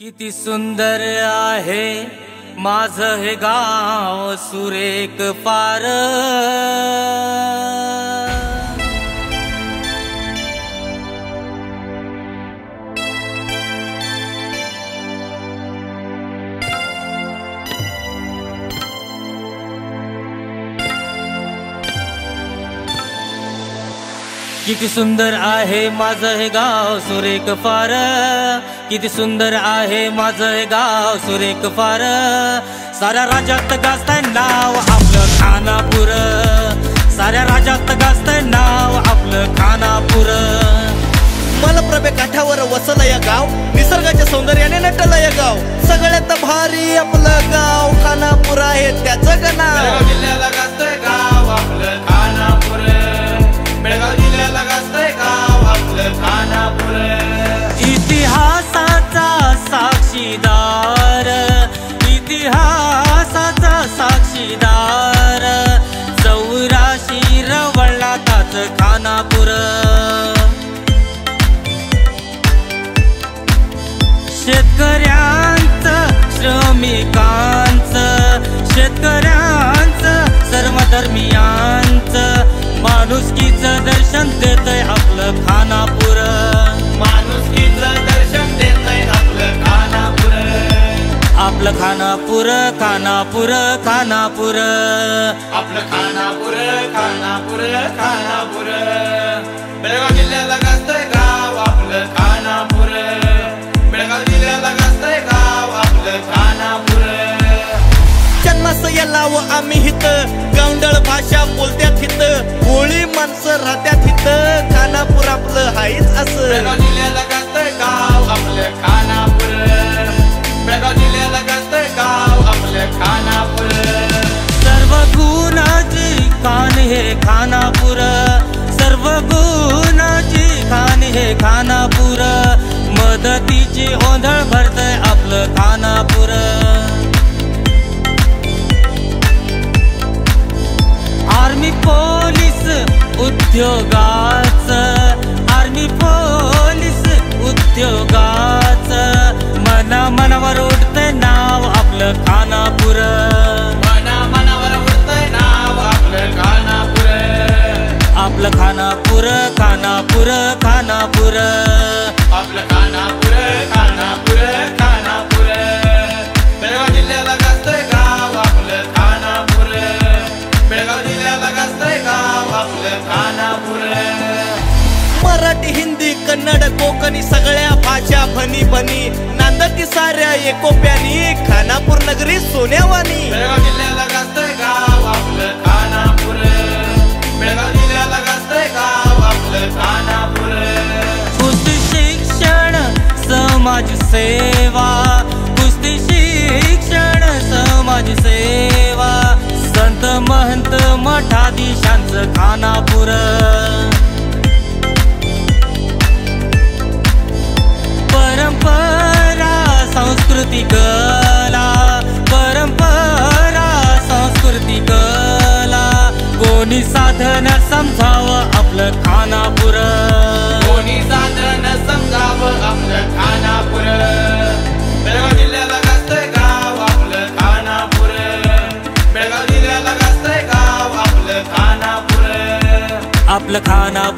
किती सुंदर आहे माझं हे गाव सुरेख पार किती सुंदर आहे माझं हे गाव सुरेख फार. किती सुंदर आहे माझं हे गाव सुरेख फार. साऱ्या राज्यात गाजतंय नाव आपलं खानापूर. साऱ्या राज्यात गाजतंय नाव आपलं खानापूर. मलप्रभे काठावर वसलं या गाव. निसर्गाच्या सौंदर्याने नटलं या गाव. सगळ्यात भारी आपलं गाव खानापूर आहे त्याचं का नाव? शेतकऱ्यांचं श्रमिकांचं शेतकऱ्यांचं सर्व धर्मियांचं माणुसकीचं दर्शन देतय आपलं खानापूर. माणुसकीचं दर्शन देतंय आपलं खानापूर. आपलं खानापूर खानापूर खानापूर. आपलं खानापूर खानापूर खानापूर. भाषा बोलत्यात हित होळी माणसं राहत्यात हित खानापूर आपलं हायच असं. उद्योगाच आर्मी पोलीस उद्योगाच मना मनावर आपलं खानापूर. मराठी हिंदी कन्नड कोकणी सगळ्या भाषा भनी भनी नांदती साऱ्या एकोप्यानी खानापूर नगरी सोन्यावानी. बेळगाव जिल्ह्याला गाजतंय गाव आपलं खानापूर. बेळगाव जिल्ह्याला गाजतंय गाव आपलं खानापूर. कुस्ती शिक्षण समाज सेवा. कुस्ती शिक्षण समाज सेवा. महंत मठाधीशांचं खानापूर. परंपरा संस्कृती कला. परंपरा संस्कृती कला. कोणी साधन समजावं आपलं खानापूर. कोणी साधन समजावं आपलं खानापूर.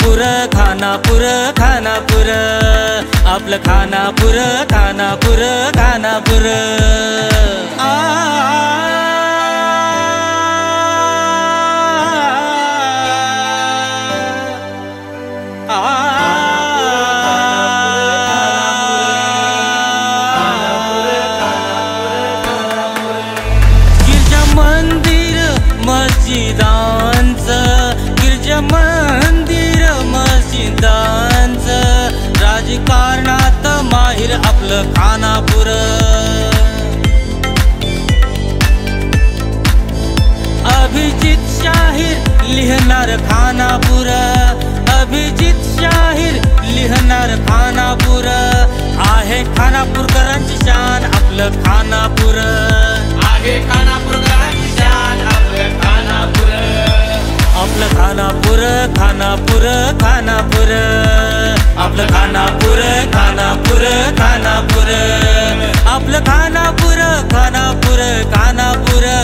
खानापूर खानापूर खानापूर. आपलं खानापूर खानापूर खानापूर. आ लिहणार खानापूर. अभिजित शाहीर लिहणार खानापूर. आहे खानापूरकरांची शान आपलं खानापूर. आहे खानापूरकरांची शान आपलं खानापूर. आपलं खानापूर खानापूर खानापूर. आपलं खानापूर खानापूर खानापूर. आपलं खानापूर खानापूर खानापूर.